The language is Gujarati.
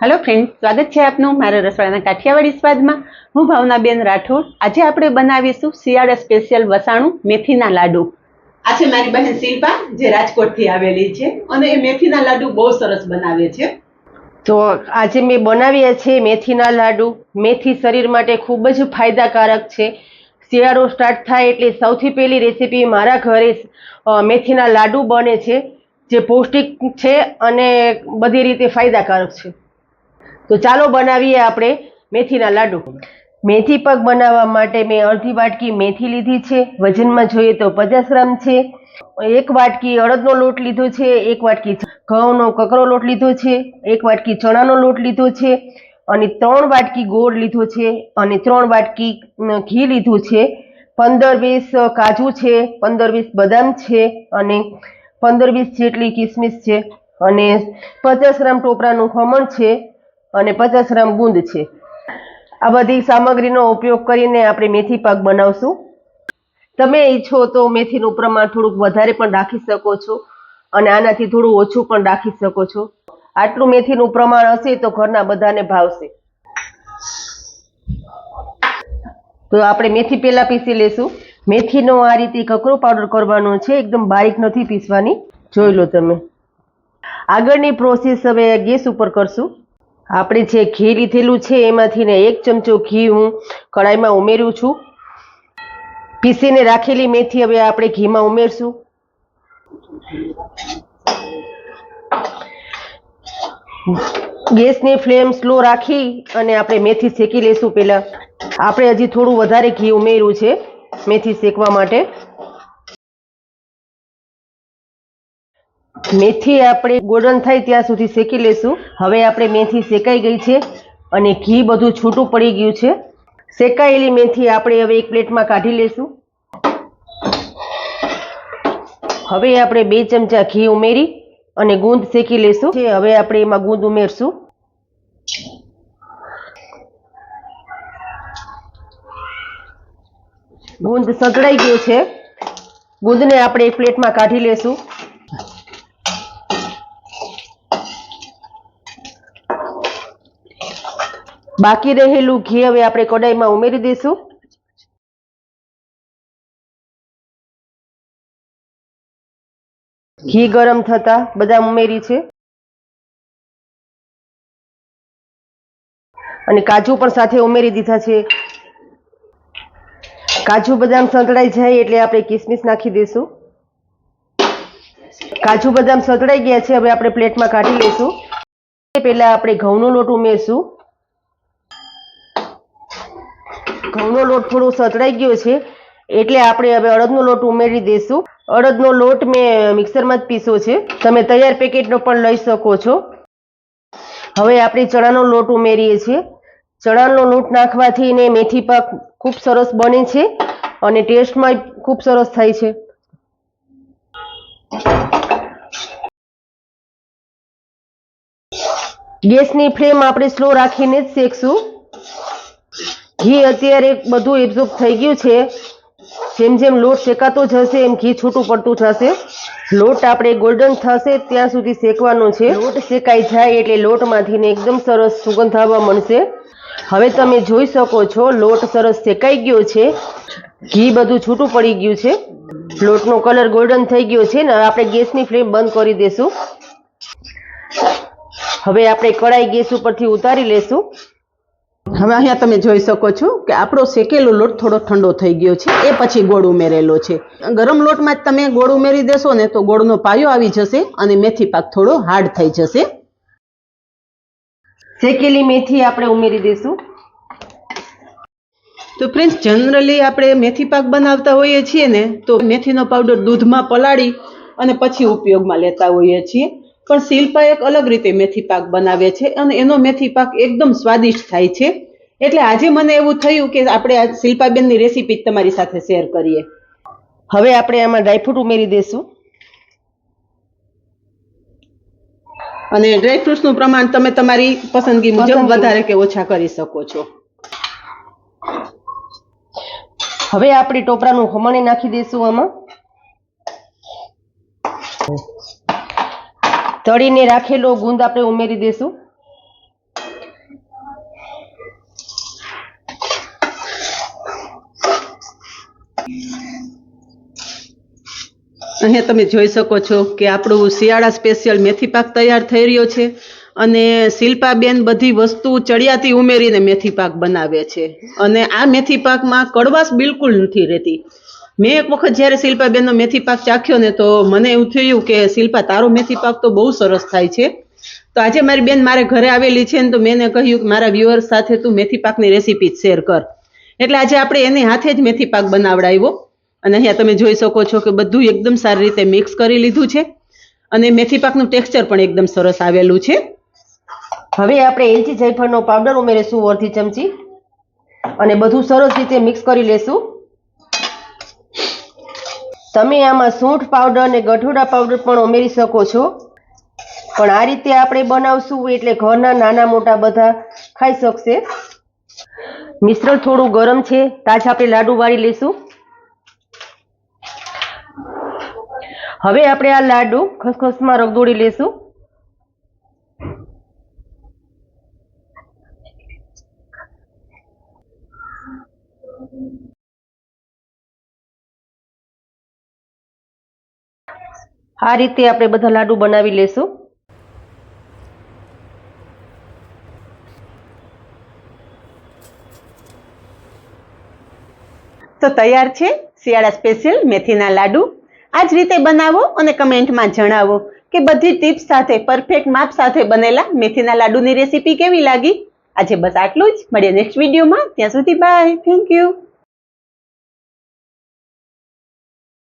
હેલો ફ્રેન્ડ સ્વાગત છે આપનું મારા રસોડાના કાઠિયાવાડી સ્વાદમાં. હું ભાવનાબેન રાઠોડ. આજે આપણે બનાવીશું શિયાળા સ્પેશિયલ વસાણું મેથીના લાડુ. આ છે મારી બહેન શિલ્પા જે રાજકોટથી આવેલી છે અને એ મેથીના લાડુ બહુ સરસ બનાવે છે. તો આજે મેં બનાવ્યા છે મેથીના લાડુ. મેથી શરીર માટે ખૂબ જ ફાયદાકારક છે. શિયાળો સ્ટાર્ટ થાય એટલે સૌથી પહેલી રેસીપી મારા ઘરે મેથીના લાડુ બને છે જે પૌષ્ટિક છે અને બધી રીતે ફાયદાકારક છે. તો ચાલો બનાવીએ આપણે મેથીના લાડુ. મેથી પગ બનાવવા માટે મેં અડધી વાટકી મેથી લીધી છે. વજનમાં જોઈએ તો પચાસ ગ્રામ છે. એક વાટકી અડદનો લોટ લીધો છે. એક વાટકી ઘઉંનો કકરો લોટ લીધો છે. એક વાટકી ચણાનો લોટ લીધો છે. અને ત્રણ વાટકી ગોળ લીધો છે. અને ત્રણ વાટકી ઘી લીધું છે. પંદર વીસ કાજુ છે. પંદર વીસ બદામ છે. અને પંદર વીસ જેટલી કિસમિસ છે. અને પચાસ ગ્રામ ટોપરાનું ખમણ છે. અને પચાસ ગ્રામ ગુંદ છે. આ બધી સામગ્રીનો ઉપયોગ કરીને આપણે મેથી પાક બનાવશું. તમે ઈચ્છો તો મેથીનું પ્રમાણ થોડુંક વધારે પણ રાખી શકો છો અને આનાથી થોડું ઓછું પણ રાખી શકો છો. આટલું મેથીનું પ્રમાણ હશે તો ઘરના બધાને ભાવશે. તો આપણે મેથી પહેલાં પીસી લેશું. મેથીનો આ રીતે કકરો પાવડર કરવાનો છે, એકદમ બારીક નથી પીસવાની. જોઈ લો તમે. આગળની પ્રોસેસ હવે ગેસ ઉપર કરશું. આપણે જે ઘી લીધેલું છે એમાંથી ને એક ચમચો ઘી હું કડાઈમાં ઉમેર્યું છું. પીસીને રાખેલી મેથી હવે આપણે ઘીમાં ઉમેરશું. ગેસની ફ્લેમ સ્લો રાખી અને આપણે મેથી શેકી લેશું પહેલાં. આપણે હજી થોડું વધારે ઘી ઉમેર્યું છે મેથી શેકવા માટે. મેથી આપણે ગોલ્ડન થાય ત્યાં સુધી શેકી લેશું. હવે આપણે મેથી શેકાઈ ગઈ છે અને ઘી બધું છૂટું પડી ગયું છે. શેકાયેલી મેથી આપણે હવે એક પ્લેટમાં કાઢી લેશું. હવે આપણે બે ચમચા ઘી ઉમેરી અને ગુંદ શેકી લેશું. છે, હવે આપણે એમાં ગુંદ ઉમેરશું. ગુંદ સગડાઈ ગયો છે. ગુંદને આપણે એક પ્લેટમાં કાઢી લેશું. બાકી રહેલું ઘી હવે આપણે કડાઈમાં ઉમેરી દઈશું. ઘી ગરમ થતા બદામ ઉમેરી છે. અને કાજુ પણ સાથે ઉમેરી દીધા છે. કાજુ બદામ સંતળાઈ જાય એટલે આપણે કિસમિસ નાખી દઈશું. કાજુ બદામ સંતળાઈ ગયા છે, હવે આપણે પ્લેટમાં કાઢી લઈશું. પહેલા આપણે ઘઉંનો લોટ ઉમેરશું. ઘઉંનો લોટ થોડો સતળાઈ ગયો છે, એટલે આપણે હવે અડદનો લોટ ઉમેરી દઈશું. અડદનો લોટ મેં મિક્સરમાં જ પીસો છે. તમે તૈયાર પેકેટનો પણ લઈ શકો છો. હવે આપણે ચણાનો લોટ ઉમેરીએ છીએ. ચણાનો લોટ નાખવાથી ને મેથી પાક ખૂબ સરસ બને છે અને ટેસ્ટમાં ખૂબ સરસ થાય છે. ગેસની ફ્લેમ આપણે સ્લો રાખીને જ શેકશું. ઘી અત્યારે બધું એબ્ઝોર્બ થઈ ગયું છે. જેમ જેમ લોટ શેકાતો જશે એમ ઘી છૂટું પડતું થશે લોટ આપણે ગોલ્ડન થશે ત્યાં સુધી શેકવાનો છે. લોટ શેકાઈ જાય એટલે લોટમાંથી ને એકદમ સરસ સુગંધ આવવા મળશે. હવે તમે જોઈ શકો છો, લોટ સરસ શેકાઈ ગયો છે. ઘી બધું છૂટું પડી ગયું છે. લોટનો કલર ગોલ્ડન થઈ ગયો છે ને, આપણે ગેસની ફ્લેમ બંધ કરી દેશું. હવે આપણે કડાઈ ગેસ ઉપરથી ઉતારી લેશું. હવે અહીંયા તમે જોઈ શકો છો કે આપણો શેકેલો લોટ થોડો ઠંડો થઈ ગયો છે, એ પછી ગોળ ઉમેરેલો છે. ગરમ લોટમાં તમે ગોળ ઉમેરી દેશો ને તો ગોળનો પાયો આવી જશે અને મેથી પાક થોડો હાર્ડ થઈ જશે. શેકેલી મેથી આપણે ઉમેરી દઈશું તો ફ્રેન્ડ્સ જનરલી આપણે મેથી પાક બનાવતા હોઈએ છીએ ને તો મેથીનો પાવડર દૂધમાં પલાળી અને પછી ઉપયોગમાં લેતા હોઈએ છીએ. પણ શિલ્પા એક અલગ રીતે મેથી પાક બનાવે છે અને એનો મેથી પાક એકદમ સ્વાદિષ્ટ થાય છે. એટલે આજે મને એવું થયું કે આપણે આ શિલ્પાબેનની રેસીપી તમારી સાથે શેર કરીએ. હવે આપણે આમાં ડ્રાયફ્રૂટ ઉમેરી દઈશું અને ડ્રાયફ્રૂટ્સનું પ્રમાણ તમે તમારી પસંદગી મુજબ વધારે કે ઓછા કરી શકો છો. હવે આપણે ટોપરાનું ખમણી નાખી દઈશું આમાં. તળીને રાખેલો ગુંદ આપણે ઉમેરી દઈશું અહીંયા તમે જોઈ શકો છો કે આપણું શિયાળા સ્પેશિયલ મેથી પાક તૈયાર થઈ રહ્યો છે અને શિલ્પાબેન બધી વસ્તુ ચડિયાતી ઉમેરીને મેથી પાક બનાવે છે. અને આ મેથી પાકમાં કડવાશ બિલકુલ નથી રહેતી. મેં એક વખત જ્યારે શિલ્પાબેનનો મેથી પાક ચાખ્યો ને તો મને એવું થયું કે, શિલ્પા, તારો મેથી પાક તો બહુ સરસ થાય છે. તો આજે મારી બેન મારે ઘરે આવેલી છે ને તો મેં એને કહ્યું કે, મારા વ્યુઅર્સ સાથે તું મેથી પાકની રેસીપી શેર કર. એટલે આજે આપણે એની હાથે જ મેથી પાક બનાવડાવ્યો. અને અહીંયા તમે જોઈ શકો છો કે બધું એકદમ સારી રીતે મિક્સ કરી લીધું છે. અને મેથી પાકનું ટેક્સચર પણ એકદમ સરસ આવેલું છે. હવે આપણે એલચી જાયફળનો પાવડર ઉમેરીશું અડધી ચમચી. અને બધું સરસ રીતે મિક્સ કરી લેશું. તમે આમાં સૂંઠ પાવડર અને ગઠોડા પાવડર પણ ઉમેરી શકો છો. પણ આ રીતે આપણે બનાવશું એટલે ઘરના નાના મોટા બધા ખાઈ શકશે. મિશ્રણ થોડું ગરમ છે તાજ આપણે લાડુ વાળી લઈશું હવે આપણે આ લાડુ ખસખસમાં રગદોળી લેશું. આ રીતે આપણે બધા લાડુ બનાવી લેશું. તો તૈયાર છે શિયાળા સ્પેશિયલ મેથીના લાડુ. આ જ રીતે બનાવો અને કમેન્ટમાં જણાવો કે બધી ટિપ્સ સાથે, પરફેક્ટ માપ સાથે બનેલા મેથીના લાડુની રેસીપી કેવી લાગી? આજે બસ આટલું જ. મળીએ નેક્સ્ટ વિડીયોમાં. ત્યાં સુધી બાય. Thank you.